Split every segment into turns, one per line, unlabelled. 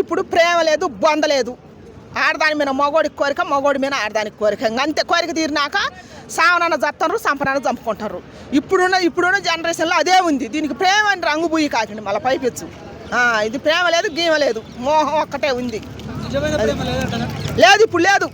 ఇప్పుడు ప్రేమ లేదు బొంద లేదు. ఆడదాని మీద మగోడికి కోరిక మగోడి మీద ఆడదానికి కోరిక. ఇంక అంతే కోరిక తీరినాక సావనన్న జత్తరు సంపనన్న చంపుకుంటారు. ఇప్పుడున్న ఇప్పుడున్న జనరేషన్లో అదే ఉంది. దీనికి ప్రేమ అని రంగు బుయ్యి కాకండి మళ్ళీ పైపెచ్చు. ఇది ప్రేమ లేదు గీమ లేదు. మోహం ఒక్కటే ఉంది. లేదు ఇప్పుడు లేదు.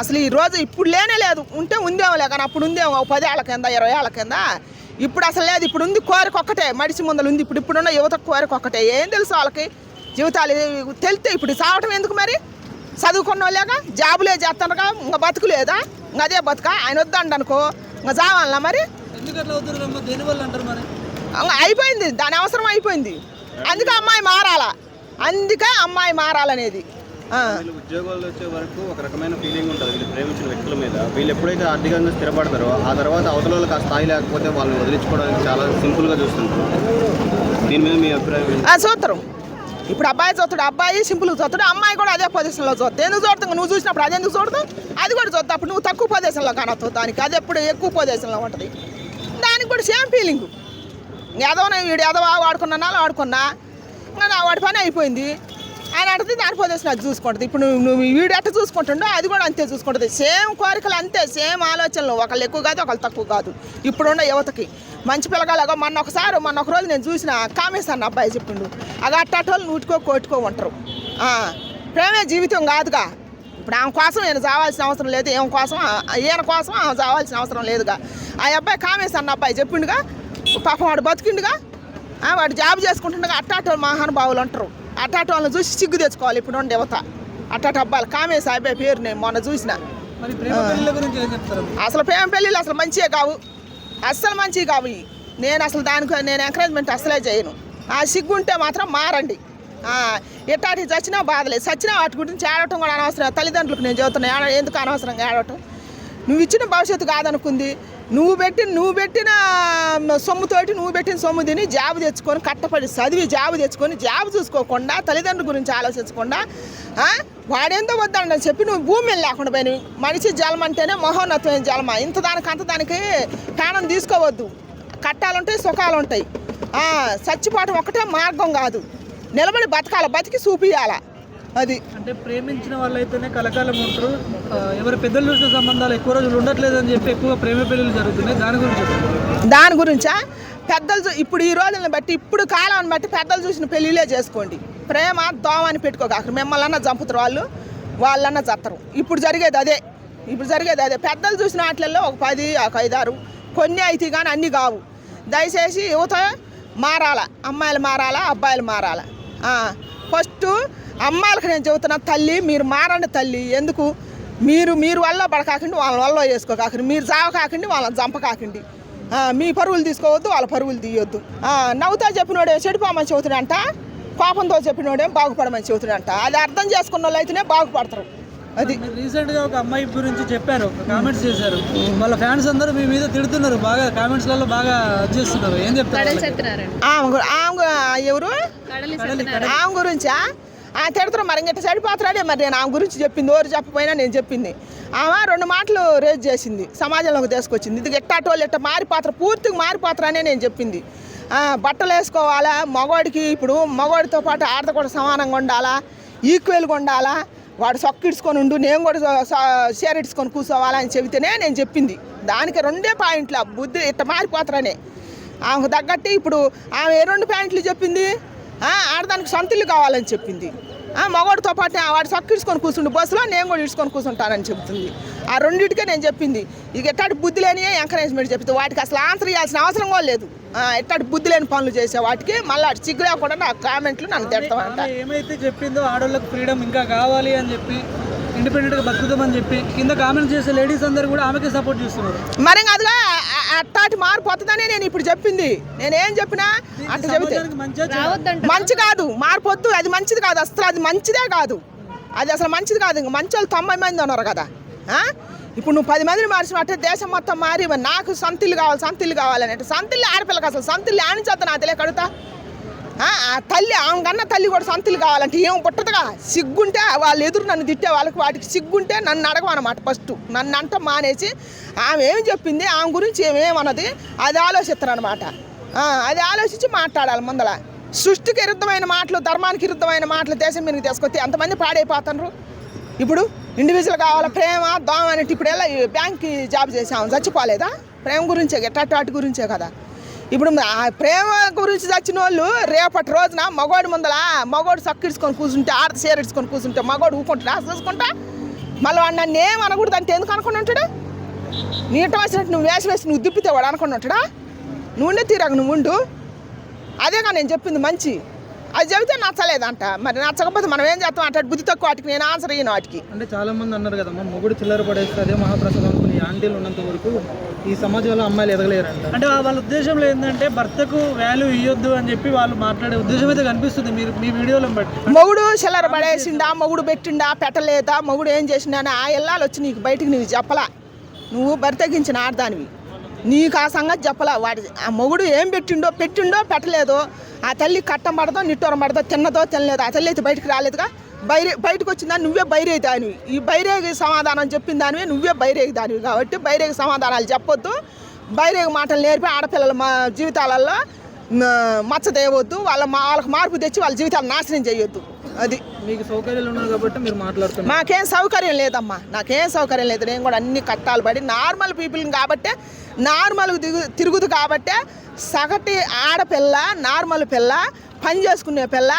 అసలు ఈ రోజు ఇప్పుడు లేనే లేదు. ఉంటే ఉందేమో లే కానీ అప్పుడు ఉందేమో ఓ పది ఏళ్ళ కింద ఇరవై ఏళ్ళ కింద. ఇప్పుడు అసలు లేదు ఇప్పుడు ఉంది కోరిక ఒక్కటే. మడిసి ముందలు ఉంది. ఇప్పుడు ఇప్పుడున్న యువత కోరిక ఒక్కటే. ఏం తెలుసు వాళ్ళకి? జీవితాలు తెలితే ఇప్పుడు సావటం ఎందుకు మరి? చదువుకున్న వాళ్ళేగా జాబులే చేస్తారుగా ఇంకా బతుకు లేదా ఇంకా అదే బతుక? ఆయన వద్దండి అనుకో ఇంకా చావాలనా మరి? అయిపోయింది దాని అవసరం అయిపోయింది. అందుకే అమ్మాయి మారాలా? అందుకే అమ్మాయి మారాలనేది. ఆ.
వీళ్ళు ఉద్యోగాలు వచ్చే వరకు ఒక రకమైన ఫీలింగ్ ఉంటుంది. వీళ్ళు ప్రేమించిన వ్యక్తుల మీద. వీళ్ళు ఎప్పుడైతే ఆర్థికంగా స్థిరపడతారో ఆ తర్వాత అవతల స్థాయి లేకపోతే వాళ్ళని వదిలించుకోవడానికి చాలా సింపుల్గా చూస్తుంటారు. దీని మీద మీ అభిప్రాయం
చూస్తారు ఇప్పుడు అబ్బాయి చూస్తాడు అబ్బాయి సింపుల్గా చూస్తాడు అమ్మాయి కూడా అదే పొజిషన్లో చూస్తుంది ఎందుకు చూడతావు నువ్వు చూసినప్పుడు అది ఎందుకు చూడదు అది కూడా చూస్తావు అప్పుడు నువ్వు తక్కువ పొజిషన్లో కానొస్తావు దానికి. అది ఎప్పుడు ఎక్కువ పొజిషన్లో ఉంటుంది. దానికి కూడా సేమ్ ఫీలింగ్ ఎదవన వీడు ఏదో వాడుకున్నా వాడుకున్నా ఇంకా నా వాడి పని అయిపోయింది. అని అంటది దాని పొజిషన్ అది చూసుకుంటుంది. ఇప్పుడు నువ్వు నువ్వు వీడు ఎట్ట చూసుకుంటుండో అది కూడా అంతే చూసుకుంటుంది. సేమ్ కోరికలు అంతే సేమ్ ఆలోచనలు. ఒకళ్ళు ఎక్కువ కాదు ఒకళ్ళు తక్కువ కాదు. ఇప్పుడున్న యువతకి. మంచి పిల్లగాళ్ళగా మొన్న ఒకసారి మొన్న ఒక రోజు నేను చూసిన కామేశాను అబ్బాయి చెప్పిండు. అది అట్టాటోళ్ళు నూటికో కోటికో ఉంటారు ప్రేమే జీవితం కాదుగా. ఇప్పుడు ఆమె కోసం ఈయన చావాల్సిన అవసరం లేదు ఏం కోసం ఈయన కోసం ఆమె చావాల్సిన అవసరం లేదుగా. ఆ అబ్బాయి కామేశాను అబ్బాయి చెప్పిండుగా పాపం వాడు బతికిండుగా వాడు జాబ్ చేసుకుంటుండగా అట్టాటో మహానుభావులు ఉంటారు అట్టాటో వాళ్ళని చూసి సిగ్గు తెచ్చుకోవాలి ఇప్పుడు ఉండే యువత. అట్టాట అబ్బాయిలు కామేశ అబ్బాయి పేరు నేను మొన్న చూసిన. అసలు ప్రేమ పెళ్ళిళ్ళు అసలు మంచిగా కావు. అస్సలు మంచివి కావు నేను అసలు దానికి నేను ఎంకరేజ్మెంట్ అసలే చేయను. ఆ సిగ్గు ఉంటే మాత్రం మారండి. ఎట్టాటి చచ్చినా బాధలేదు చచ్చినా వాటి గురించి ఏడవటం కూడా అనవసరం. తల్లిదండ్రులకు నేను చెబుతున్నా ఎందుకు అనవసరంగా ఏడవటం? నువ్వు ఇచ్చిన భవిష్యత్తు కాదనుకుంది. నువ్వు పెట్టి నువ్వు పెట్టిన సొమ్ముతోటి నువ్వు పెట్టిన సొమ్ము తిని జాబ్ తెచ్చుకొని కట్టపడి చదివి జాబ్ తెచ్చుకొని జాబ్ చూసుకోకుండా తల్లిదండ్రుల గురించి ఆలోచించకుండా వాడేందో వాడేందో వద్దండి చెప్పి నువ్వు భూమి మీద లేకుండా పోయినవి. మనిషి జలం అంటేనే మహోన్నతమైన జలమ? ఇంత దానికి అంత దానికి ప్రాణం తీసుకోవద్దు. కట్టాలుంటాయి సుఖాలు ఉంటాయి చచ్చిపోవటం ఒకటే మార్గం కాదు. నిలబడి బతకాల బతికి చూపియాల అది.
అంటే ప్రేమించిన వాళ్ళైతేనే కలకాలం ఉంటారు. ఎవరి పెద్దలు చూసిన సంబంధాలు ఎక్కువ రోజులు ఉండట్లేదని చెప్పి ఎక్కువ ప్రేమ పెళ్ళిళ్ళు జరుగుతున్నాయి. దాని గురించి.
దాని గురించా? పెద్దలు ఇప్పుడు ఈ రోజులను బట్టి ఇప్పుడు కాలాన్ని బట్టి పెద్దలు చూసిన పెళ్ళిళ్ళే చేసుకోండి. ప్రేమ దోమని పెట్టుకోక మిమ్మల్ని అన్న చంపుతారు వాళ్ళు వాళ్ళన్న చత్తరు. ఇప్పుడు జరిగేది అదే. ఇప్పుడు జరిగేది అదే. పెద్దలు చూసిన వాటిల్లో ఒక పది ఒక ఐదారు. కొన్ని అయితే కానీ అన్నీ కావు. దయచేసి యువత మారాల? అమ్మాయిలు మారాలా? అబ్బాయిలు మారాలా? ఫస్ట్ అమ్మాయిలకు నేను చెబుతున్నా తల్లి మీరు మారండి తల్లి. ఎందుకు? మీరు మీరు వల్ల పడకాకండి వాళ్ళ వల్ల వేసుకోకాకండి మీరు చావ కాకండి వాళ్ళని చంప కాకండి. ఆ, మీ పరువులు తీసుకోవద్దు వాళ్ళ పరువులు తీయొద్దు. ఆ, నవ్వుతా చెప్పినోడే చెడిపోమని చెబుతున్నాడంట కోపంతో చెప్పినోడే బాగుపడమని చెబుతున్నాడంట. అది అర్థం చేసుకున్న వాళ్ళు అయితేనే బాగుపడతారు. అది
మీరు రీసెంట్గా ఒక అమ్మాయి గురించి చెప్పారు కామెంట్స్ చేశారు. వాళ్ళ ఫ్యాన్స్ అందరూ మీ మీద తిడుతున్నారు బాగా కామెంట్స్లలో బాగా చేస్తున్నారు. ఏం చెప్తారు
ఆమె ఎవరు? ఆమె గురించా? ఆ తిడతారు మరి ఇంకట చెడిపోతాడే మరి నేను ఆమె గురించి చెప్పింది ఓరు చెప్పపోయినా నేను చెప్పింది. ఆమె రెండు మాటలు రేజ్ చేసింది సమాజంలోకి తీసుకొచ్చింది. ఇది ఎట్టాటోళ్ళు ఎట్ట మారిపోతారు పూర్తిగా మారిపోతారనే నేను చెప్పింది. బట్టలు వేసుకోవాలా మగవాడికి ఇప్పుడు మగవాడితో పాటు ఆడత కూడా సమానంగా ఉండాలా ఈక్వల్గా ఉండాలా వాడు సొక్కిడ్చుకొని ఉండు నేను కూడా షేర్ కూర్చోవాలా అని చెబితేనే నేను చెప్పింది. దానికి రెండే పాయింట్ల బుద్ధి ఇట్ట మారిపోతారనే ఆమెకు తగ్గట్టు ఇప్పుడు ఆమె ఏ రెండు ప్యాంట్లు చెప్పింది? ఆడదానికి సొంత ఇల్లు కావాలని చెప్పింది. మగవాడితో పాటు ఆ వాడు సొక్కు ఇడుచుకొని కూర్చుండు బస్సులో నేను కూడా ఇడుచుకొని కూర్చుంటానని చెప్తుంది. ఆ రెండింటికే నేను చెప్పింది. ఇక ఎట్టాటి బుద్ధి లేని ఎంకరేజ్మెంట్ చెప్తుంది. వాటికి అసలు ఆన్సర్ ఇవ్వాల్సిన అవసరం కూడా లేదు. ఆ, ఎట్టాటి బుద్ధి లేని పనులు చేసే వాటికి మళ్ళీ అటు సిగ్గు లేకుండా నా కామెంట్లు నన్ను తిడతామంట
ఏమైతే చెప్పిందో ఆడవాళ్ళకి ఫ్రీడమ్ ఇంకా కావాలి అని చెప్పి ఇండిపెండెంట్గా బతుకుదామని చెప్పి కింద కామెంట్స్ చేసే లేడీస్ అందరూ కూడా ఆమెకే సపోర్ట్ చేస్తున్నారు.
మరి అదిగా అట్టాటి మార్పు వస్తుందనే నేను ఇప్పుడు చెప్పింది. నేనేం చెప్పినా అట్ట చెబితే మంచి కాదు మార్పొద్దు అది మంచిది కాదు అసలు అది మంచిదే కాదు. అది అసలు మంచిది కాదు ఇంక మంచి వాళ్ళు తొంభై మంది ఉన్నారు కదా ఆ? ఇప్పుడు నువ్వు పది మందిని మార్చినట్టే దేశం మొత్తం మారి నాకు సొంతిల్లు కావాలి సొంతిల్లు కావాలని అంటే సొంతిల్లు ఆడపిల్లకి అసలు సొంతిల్లు ఆనిచేద్దా నా తెలియక అడుగుతా ఆ తల్లి ఆమె కన్నా తల్లి కూడా సంతులు కావాలంటే ఏం పుట్టదుగా? సిగ్గుంటే వాళ్ళు ఎదురు నన్ను తిట్టే వాళ్ళకి వాటికి సిగ్గుంటే నన్ను అడగమన్నమాట ఫస్ట్ నన్ను అంట మానేసి ఆమె ఏం చెప్పింది? ఆమె గురించి ఏమేమన్నది అది ఆలోచిస్తారు అనమాట అది ఆలోచించి మాట్లాడాలి ముందల. సృష్టికి విరుద్ధమైన మాటలు ధర్మానికి విరుద్ధమైన మాటలు దేశం మీదకి తీసుకొస్తే ఎంతమంది పాడైపోతున్నారు ఇప్పుడు ఇండివిజువల్ కావాల? ప్రేమ దోమ అనేటి ఇప్పుడు ఎలా బ్యాంక్కి జాబ్ చేసాము చచ్చిపోలేదా? ప్రేమ గురించే ఎట్టాటి వాటి గురించే కదా. ఇప్పుడు ఆ ప్రేమ గురించి చచ్చిన వాళ్ళు రేపటి రోజున మగోడి ముందల మగోడు సక్కిడ్చుకొని కూర్చుంటే ఆడత సేరిడ్చుకొని కూర్చుంటే మగోడు ఊకుంటా చూసుకుంటా మళ్ళీ వాడు నన్ను ఏం అనకూడదు అంటే ఎందుకు అనుకుని ఉంటాడు? నీట వచ్చినట్టు నువ్వు వేసి వేసి నువ్వు దుప్పితే వాడు అనుకుని ఉంటాడా? నువ్వుండే తీరాక నువ్వు ఉండు. అదేగా నేను చెప్పింది మంచి. అది చెబితే నచ్చలేదంట. మరి నచ్చకపోతే మనం ఏం చేస్తాం? అంటే బుద్ధి తక్కువ వాటికి నేను ఆన్సర్ ఇయ్యను వాటికి.
అంటే చాలా మంది అన్నారు కదమ్మా మొగుడు చిల్లర పడేస్తుంది మహాప్రసాదం ఆంటీలు ఉన్నంత వరకు ఈ సమాజంలో అమ్మాయిలు ఎదగలేరంట. అంటే వాళ్ళ ఉద్దేశంలో ఏంటంటే భర్తకు వాల్యూ ఇవ్వద్దు అని చెప్పి వాళ్ళు మాట్లాడే ఉద్దేశం అయితే కనిపిస్తుంది మీరు మీ వీడియోలో బట్టి.
మొగుడు చిల్లర పడేసిండా మొగుడు పెట్టిండా పెట్టలేదా మొగుడు ఏం చేసిండా అని ఆ ఇల్లాలు వచ్చి నీకు బయటికి నీకు చెప్పలా. నువ్వు బరితెగించిన ఆడదానివి. నీకు ఆ సంగతి చెప్పలా. వాడి ఆ మొగుడు ఏం పెట్టిండో పెట్టిండో పెట్టలేదో ఆ తల్లి కట్టం పడదో నిట్టూరం పడదో తిన్నదో తినలేదో ఆ తల్లి అయితే బయటికి రాలేదుగా. బైరే బయటకు వచ్చిందా నువ్వే బైరే దానివి ఈ బైరేగి సమాధానం చెప్పిన దానివి నువ్వే బైరేగి దానివి కాబట్టి బైరేగి సమాధానాలు చెప్పొద్దు. బైరేగి మాటలు నేర్పి ఆడపిల్లల మా జీవితాలలో మచ్చ తేవద్దు. వాళ్ళ మా వాళ్ళకి మార్పు తెచ్చి వాళ్ళ జీవితాలు నాశనం చేయొద్దు. అది.
మీకు సౌకర్యాలు ఉన్నాయి కాబట్టి మీరు మాట్లాడుతున్నారు.
మాకేం సౌకర్యం లేదమ్మా. నాకేం సౌకర్యం లేదు. నేను కూడా అన్ని కట్టాలు పడి నార్మల్ పీపుల్ కాబట్టే నార్మల్ దిగు తిరుగుదు కాబట్టే సగటి ఆడపిల్ల నార్మల్ పిల్ల పని చేసుకునే పిల్ల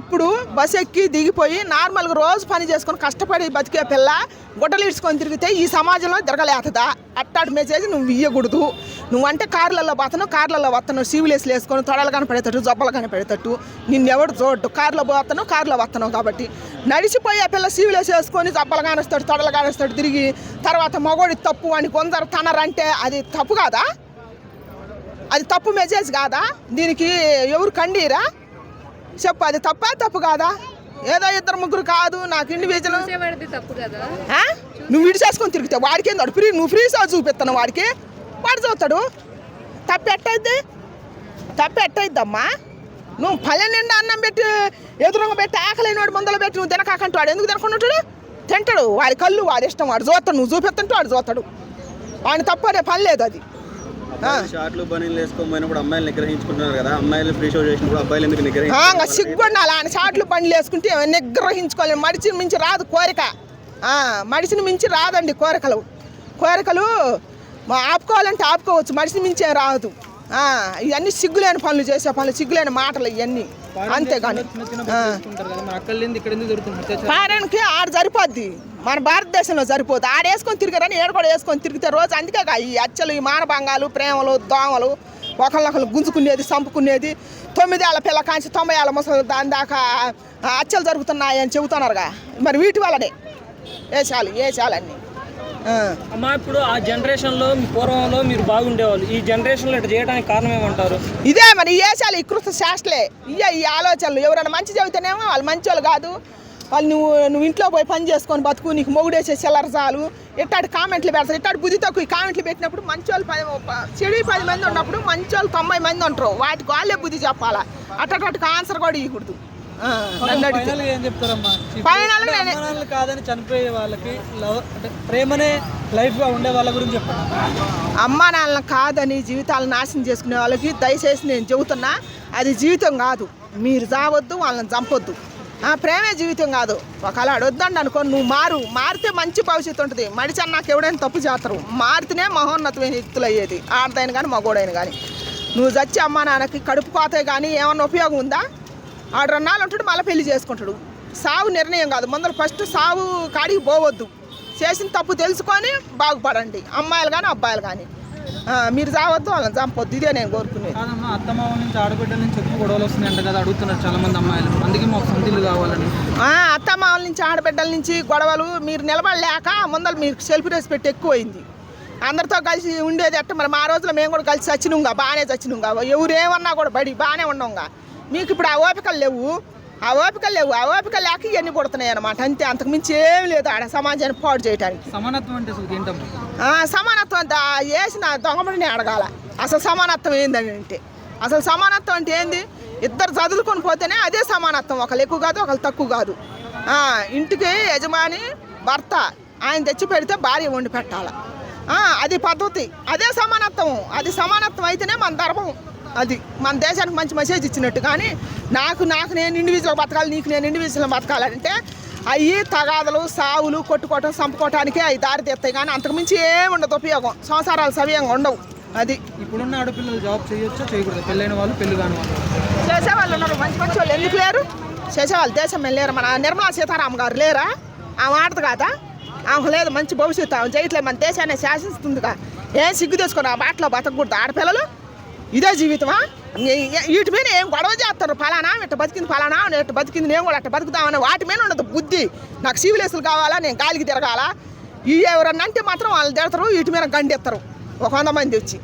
ఇప్పుడు బస్ ఎక్కి దిగిపోయి నార్మల్గా రోజు పని చేసుకొని కష్టపడి బతికే పిల్ల గుడ్డలు ఇడ్చుకొని తిరిగితే ఈ సమాజంలో తిరగలేతదా? అట్టాడు మెసేజ్ నువ్వు ఇయ్యకూడదు. నువ్వంటే కార్లలో పోతాను కార్లలో వస్తాను సీవిలేసులు వేసుకొని తొడలు కనపడేటట్టు జబ్బలు కనపడేటట్టు. నిన్నెవడు చూడ్డు. కార్లో పోతాను కార్లో వస్తాను కాబట్టి. నడిచిపోయే పిల్ల సీవిలేసి వేసుకొని జబ్బలు కానిస్తాడు తొడలు కానిస్తాడు తిరిగి తర్వాత మగోడి తప్పు అని కొందరు తనరంటే అది తప్పు కాదా? అది తప్పు మెసేజ్ కాదా? దీనికి ఎవరు కండీరా? చెప్పు అది తప్పా తప్పు కాదా? ఏదో ఇద్దరు ముగ్గురు కాదు నాకు ఇండివిజువల్? నువ్వు విడిచేసుకొని తిరిగితే వాడికి ఏంది వాడు ఫ్రీ నువ్వు ఫ్రీ సార్ చూపిస్తాను వాడికి. వాడు చూస్తాడు. తప్పు ఎట్టయిద్ది? తప్పు ఎట్టయిద్దమ్మా? నువ్వు పల్లె నిండా అన్నం పెట్టి ఎదురుగా పెట్టి ఆకలేని వాడు ముందర పెట్టి నువ్వు తినకాకంటే వాడు ఎందుకు తినకుండా తింటాడు. వాడి కళ్ళు వాడి ఇష్టం వాడు చూస్తాడు. నువ్వు చూపిస్తుంటే వాడు చూస్తాడు. వాడిని తప్పు అనే పని లేదు అది.
షార్ట్లు బనీలు వేసుకోకపోయినప్పుడు అమ్మాయిలు నిగ్రహించుకుంటున్నారు కదా. అమ్మాయిలు ఫ్రీ షో చేసినప్పుడు అబ్బాయిలు ఎందుకు
ఇంకా సిగ్గుండాలి ఆయన చాట్లు బండ్లు వేసుకుంటే నిగ్రహించుకోవాలి మడిచిని మించి రాదు కోరిక. ఆ, మడిచిని మించి రాదండి కోరికలు. కోరికలు ఆపుకోవాలంటే ఆపుకోవచ్చు. మడిచిని మించే రాదు. ఆ, ఇవన్నీ సిగ్గులేని పనులు చేసే పనులు సిగ్గులేని మాటలు ఇవన్నీ. అంతేగాని? ఫారెన్కి ఆడ సరిపోద్ది. మన భారతదేశంలో సరిపోద్ది ఆడ వేసుకొని తిరిగారని ఏడు కూడా వేసుకొని తిరిగితే రోజు అందుకే ఈ అచ్చలు ఈ మానభంగాలు ప్రేమలు దోమలు ఒకళ్ళొకళ్ళు గుంజుకునేది చంపుకునేది. తొమ్మిదేళ్ళ పిల్ల కాంచి తొంభై ఏళ్ళ ముసలి దాని దాకా ఆ, హత్యలు జరుగుతున్నాయి అని చెబుతున్నారుగా. మరి వీటి వల్లనే వేసాలు వేసాలన్నీ
అమ్మా ఇప్పుడు ఆ జనరేషన్లో మీ పూర్వంలో మీరు బాగుండేవాళ్ళు. ఈ జనరేషన్లో ఇట్లా చేయడానికి కారణం ఏమంటారు?
ఇదే మరి ఈ వేసాలు ఈ కృత శాస్త్రలే ఇయ్య ఈ ఆలోచనలు. ఎవరైనా మంచి చెబితేనేమో వాళ్ళు మంచి వాళ్ళు కాదు. వాళ్ళు నువ్వు నువ్వు ఇంట్లో పోయి పని చేసుకొని బతుకు నీకు మొగుడేసే చిల్లరజాలు ఇట్టాడు కామెంట్లు పెడతారు? ఇట్టాడు బుద్ధి తక్కువ? ఈ కామెంట్లు పెట్టినప్పుడు మంచి వాళ్ళు పది చెడు పది మంది ఉన్నప్పుడు మంచి వాళ్ళు తొంభై మంది ఉంటారు. వాటికి వాళ్ళే బుద్ధి చెప్పాలా? అట్టటికి ఆన్సర్ కూడా ఇవ్వకూడదు నన్ను
నాన్నలు కాదని చనిపోయే వాళ్ళకి లవ్ ప్రేమనే లైఫ్గా ఉండే వాళ్ళ గురించి చెప్పండి
అమ్మా నాన్నలను కాదని జీవితాలను నాశనం చేసుకునే వాళ్ళకి దయచేసి నేను చెబుతున్నా అది జీవితం కాదు. మీరు చావద్దు వాళ్ళని చంపొద్దు. ప్రేమే జీవితం కాదు. ఒకవేళ అడొద్దండి అనుకో నువ్వు మారు. మారితే మంచి భవిష్యత్తు ఉంటుంది. మడిచి నాకు ఎవడైనా తప్పు చేస్తారు. మారితేనే మహోన్నతమైన వ్యక్తులు అయ్యేది. ఆడదైన కానీ మగోడైన కానీ నువ్వు చచ్చి అమ్మా నాన్నకి కడుపు కోతే కానీ ఏమన్నా ఉపయోగం ఉందా? ఆడు రెండాళ్ళు ఉంటాడు మళ్ళీ పెళ్ళి చేసుకుంటాడు. సావు నిర్ణయం కాదు. ముందర ఫస్ట్ సావు కాడికి పోవద్దు. చేసిన తప్పు తెలుసుకొని బాగుపడండి. అమ్మాయిలు కానీ అబ్బాయిలు కానీ మీరు చావద్దు వాళ్ళని చంపొద్దు. ఇదే నేను కోరుకునేది.
కాదమ్మా అత్తమామ నుంచి ఆడబిడ్డల నుంచి ఎక్కువ గొడవలు వస్తున్నాయంట కదా అడుగుతున్నారు చాలా మంది అమ్మాయిలు. అందుకే మాకు సొంతిల్లు కావాలని.
ఆ, అత్తమామల నుంచి ఆడబిడ్డల నుంచి గొడవలు మీరు నిలబడలేక ముందర మీకు సెల్ఫ్ రెస్పెక్ట్ ఎక్కువైంది. అందరితో కలిసి ఉండేది ఎట్ట మరి మా రోజుల్లో మేము కూడా కలిసి చచ్చినుంగా బాగానే చచ్చినుంగా. ఎవరు ఏమన్నా కూడా బడి బాగానే ఉండంగా మీకు ఇప్పుడు ఆ ఓపికలు లేవు. ఆ ఓపికలు లేవు. ఆ ఓపిక లేక ఇవన్నీ పుడుతున్నాయి అనమాట అంతే. అంతకుమించి ఏం లేదు ఆడ సమాజాన్ని పాడు చేయడానికి
సమానత్వం అంటే
సమానత్వం అంత వేసిన దొంగమడిని అడగాల. అసలు సమానత్వం ఏందని అంటే. అసలు సమానత్వం అంటే ఏంది? ఇద్దరు చదువుకొని పోతేనే అదే సమానత్వం. ఒకళ్ళు ఎక్కువ కాదు ఒకళ్ళు తక్కువ కాదు. ఇంటికి యజమాని భర్త ఆయన తెచ్చి పెడితే భార్య వండి పెట్టాల. అది పద్ధతి. అదే సమానత్వం. అది సమానత్వం అయితేనే మన ధర్మం. అది మన దేశానికి మంచి మెసేజ్ ఇచ్చినట్టు. కానీ నాకు నాకు నేను ఇండివిజువల్ బతకాలి నీకు నేను ఇండివిజువల్ బతకాలంటే అవి తగాదలు సావులు కొట్టుకోవటం చంపుకోవటానికే అవి దారి తీస్తాయి. కానీ అంతకుమించి ఏముండదు ఉపయోగం. సంసారాలు సవ్యంగా ఉండవు. అది.
ఇప్పుడున్న ఆడపిల్లలు జాబ్ చేయొచ్చా చేయకూడదు? పెళ్ళైన వాళ్ళు పెళ్ళి కాని వాళ్ళు.
చేసేవాళ్ళు ఉన్నారు. మంచి మంచి వాళ్ళు. ఎందుకు లేరు? చేసేవాళ్ళు దేశం లేరు. మన నిర్మలా సీతారాం గారు లేరా? ఆమె ఆడదు కాదా? ఆమె లేదు మంచి భవిష్యత్తు. ఆమె చేయట్లేదు మన దేశాన్ని శాసిస్తుందిగా. ఏం సిగ్గు తెచ్చుకుని ఆ బాటలో బతకూడదు ఆడపిల్లలు ఇదే జీవితమా? వీటి మీద ఏం గొడవ చేస్తారు? ఫలానా ఇట్ట బతికింది ఫలానా ఇట్ట బతికింది నేను కూడా అట్ట బతుకుతామని వాటి మీద ఉండదు బుద్ధి నాకు సివిలేసులు కావాలా? నేను గాలికి తిరగాల? ఈ ఎవరన్నా అంటే మాత్రం వాళ్ళు తిడతారు వీటి మీద గండెత్తారు. ఒక వంద మంది వచ్చి.